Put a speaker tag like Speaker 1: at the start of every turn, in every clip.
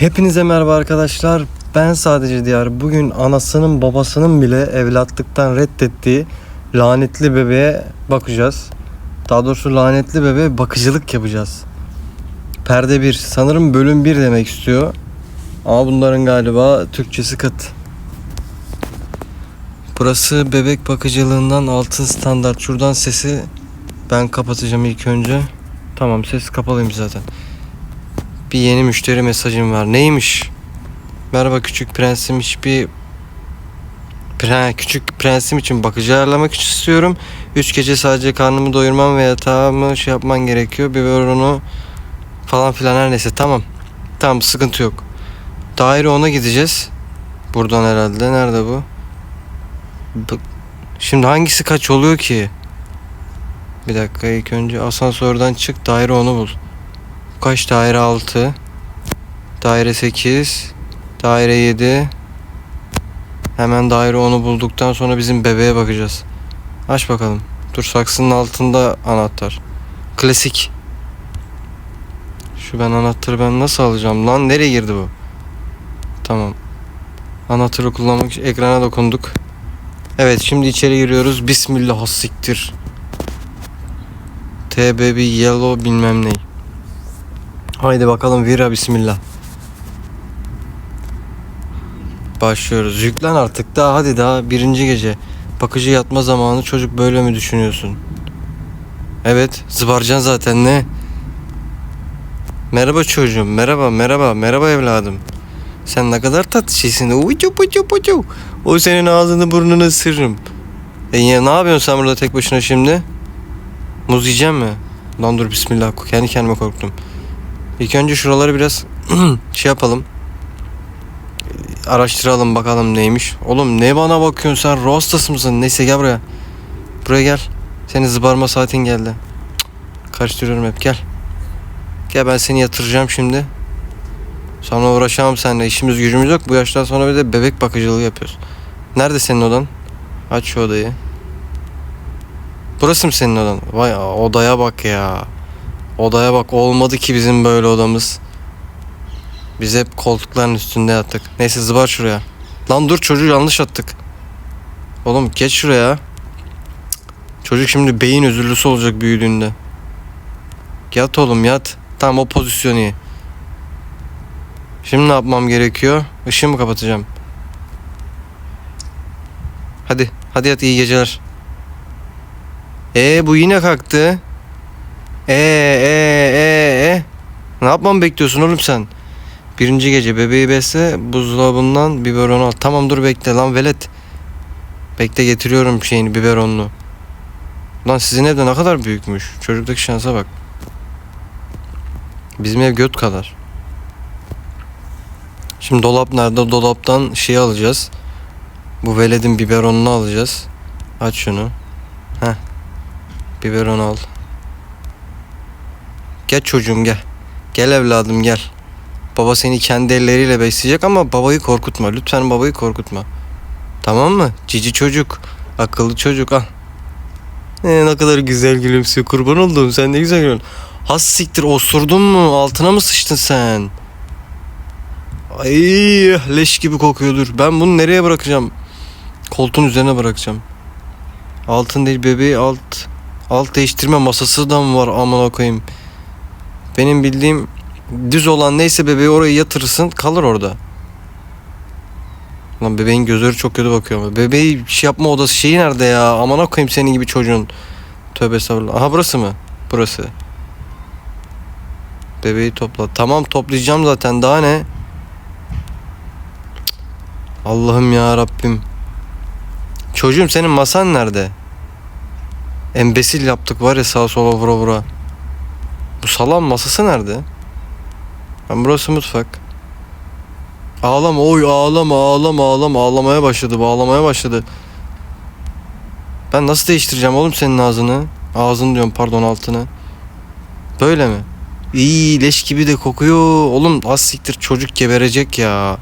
Speaker 1: Hepinize merhaba arkadaşlar. Ben sadece Diyar. Bugün anasının babasının bile evlatlıktan reddettiği lanetli bebeğe bakacağız. Daha doğrusu lanetli bebeğe bakıcılık yapacağız. Perde 1. Sanırım bölüm 1 demek istiyor. Ama bunların galiba Türkçesi kıt. Burası bebek bakıcılığından altın standart. Şuradan sesi ben kapatacağım ilk önce. Tamam ses kapalıymış zaten. Bir yeni müşteri mesajım var. Neymiş? Merhaba küçük prensim hiçbir Pre, küçük prensim için bakıcı ayarlamak istiyorum. Üç gece sadece karnımı doyurmam ve yatağımı şey yapman gerekiyor. Biberonu falan filan her neyse tamam. Tamam sıkıntı yok. Daire 10'a gideceğiz. Buradan herhalde. Nerede bu? Şimdi hangisi kaç oluyor ki? Bir dakika ilk önce asansörden çık daire 10'u bul. Kaç? Daire 6 Daire 8 Daire 7 Hemen daire 10'u bulduktan sonra bizim bebeğe bakacağız. Aç bakalım. Dur saksının altında anahtar. Klasik. Şu ben anahtarı ben nasıl alacağım lan? Nereye girdi bu? Tamam. Anahtarı kullanmak için ekrana dokunduk. Evet şimdi içeri giriyoruz. Bismillah siktir TBB Yellow bilmem ney Haydi bakalım vira bismillah. Başlıyoruz. Yüklen artık daha hadi daha birinci gece. Bakıcı yatma zamanı çocuk böyle mi düşünüyorsun? Evet zıbarcan zaten ne? Merhaba çocuğum merhaba merhaba merhaba evladım. Sen ne kadar tatlı şeysin. Ucu ucu ucu. O senin ağzını burnunu ısırırım. E ya ne yapıyorsun sen burada tek başına şimdi? Muz yiyecek mi? Lan dur bismillah kendi kendime korktum. İlk önce şuraları biraz şey yapalım. Araştıralım bakalım neymiş. Oğlum ne bana bakıyorsun sen ruh hastası mısın? Neyse gel buraya. Buraya gel. Senin zıbarma saatin geldi. Cık, Karıştırıyorum hep gel. Gel ben seni yatıracağım şimdi. Sonra uğraşamam seninle. İşimiz gücümüz yok. Bu yaştan sonra bir de bebek bakıcılığı yapıyoruz. Nerede senin odan? Aç şu odayı. Burası mı senin odan? Vay odaya bak ya. Odaya bak olmadı ki bizim böyle odamız. Biz hep koltukların üstünde yattık. Neyse zıbar şuraya. Lan dur çocuğu yanlış attık. Oğlum geç şuraya. Çocuk şimdi beyin özürlüsü olacak büyüdüğünde. Yat oğlum yat. Tamam o pozisyon iyi. Şimdi ne yapmam gerekiyor? Işığı mı kapatacağım? Hadi. Hadi yat iyi geceler. Ee bu yine kalktı. Ee ee ee ee. Ne yapmamı bekliyorsun oğlum sen? Birinci gece bebeği besle buzdolabından biberon al. Tamam dur bekle lan velet. Bekle getiriyorum şeyini biberonlu. Lan sizin evde ne kadar büyükmüş. Çocuktaki şansa bak. Bizim ev göt kadar. Şimdi dolap nerede? Dolaptan şey alacağız. Bu veledin biberonunu alacağız. Aç şunu. Heh. Biberon al. Gel çocuğum gel. Gel evladım gel. Baba seni kendi elleriyle besleyecek ama babayı korkutma. Lütfen babayı korkutma. Tamam mı? Cici çocuk. Akıllı çocuk al. Ee, ne kadar güzel gülümsüyor. Kurban olduğum sen ne güzel gülüyorsun. Has siktir osurdun mu? Altına mı sıçtın sen? Ay leş gibi kokuyordur. Ben bunu nereye bırakacağım? Koltuğun üzerine bırakacağım. Altın değil bebeği alt alt değiştirme masası da mı var amına koyayım? Benim bildiğim düz olan neyse bebeği oraya yatırırsın kalır orada. Lan bebeğin gözleri çok kötü bakıyor. Bebeği şey yapma odası şeyi nerede ya? Amına koyayım senin gibi çocuğun. Tövbe estağfurullah. Aha burası mı? Burası. Bebeği topla. Tamam toplayacağım zaten daha ne? Allah'ım ya Rabbim. Çocuğum senin masan nerede? Embesil yaptık var ya sağa sola vura vura. Bu salam masası nerede? Ben burası mutfak. Ağlama oy ağlama ağlama ağlama ağlamaya başladı bu ağlamaya başladı. Ben nasıl değiştireceğim oğlum senin ağzını? Ağzını diyorum pardon altını. Böyle mi? İyi leş gibi de kokuyor. Oğlum az siktir çocuk geberecek ya.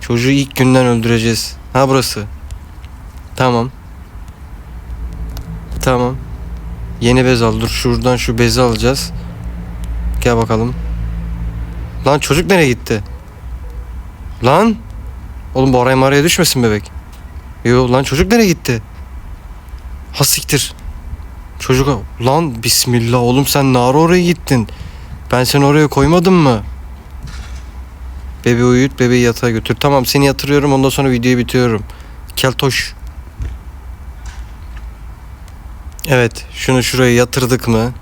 Speaker 1: Çocuğu ilk günden öldüreceğiz. Ha burası. Tamam. Tamam. Yeni bez al. Dur şuradan şu bezi alacağız. Gel bakalım. Lan çocuk nereye gitti? Lan? Oğlum bu araya maraya düşmesin bebek. Yo lan çocuk nereye gitti? Ha siktir. Çocuk lan bismillah oğlum sen ne ara oraya gittin? Ben seni oraya koymadım mı? Bebeği uyut bebeği yatağa götür. Tamam seni yatırıyorum ondan sonra videoyu bitiriyorum. Keltoş. Evet şunu şuraya yatırdık mı?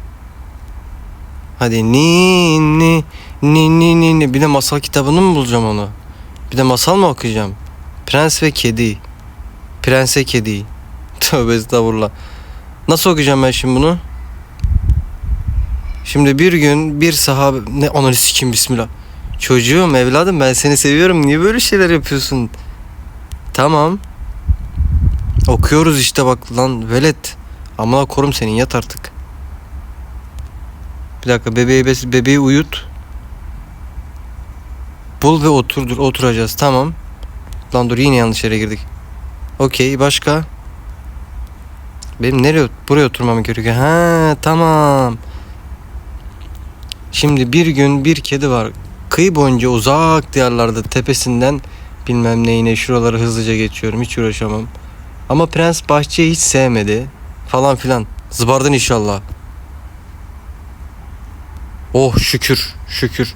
Speaker 1: Hadi ni ni ni ni ni ni bir de masal kitabını mı bulacağım onu? Bir de masal mı okuyacağım? Prens ve Kedi. Prense Kedi. Tövbe estağfurullah. Nasıl okuyacağım ben şimdi bunu? Şimdi bir gün bir sahabe... Ne ananı sikeyim bismillah. Çocuğum evladım ben seni seviyorum. Niye böyle şeyler yapıyorsun? Tamam. Okuyoruz işte bak lan velet. Amına korum senin yat artık. Bir dakika bebeği bes- bebeği uyut. Bul ve oturdur oturacağız tamam. Lan dur yine yanlış yere girdik. Okey başka? Benim nereye buraya oturmam gerekiyor. Ha tamam. Şimdi bir gün bir kedi var. Kıyı boyunca uzak diyarlarda tepesinden bilmem neyine şuraları hızlıca geçiyorum. Hiç uğraşamam. Ama prens bahçeyi hiç sevmedi. Falan filan. Zıbardın inşallah. Oh şükür şükür.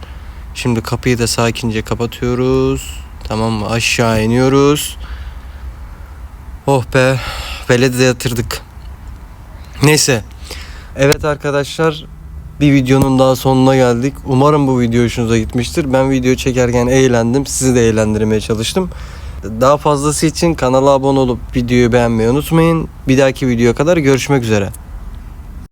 Speaker 1: Şimdi kapıyı da sakince kapatıyoruz. Tamam mı? Aşağı iniyoruz. Oh be. Veledi de yatırdık. Neyse. Evet arkadaşlar. Bir videonun daha sonuna geldik. Umarım bu video hoşunuza gitmiştir. Ben video çekerken eğlendim. Sizi de eğlendirmeye çalıştım. Daha fazlası için kanala abone olup videoyu beğenmeyi unutmayın. Bir dahaki videoya kadar görüşmek üzere.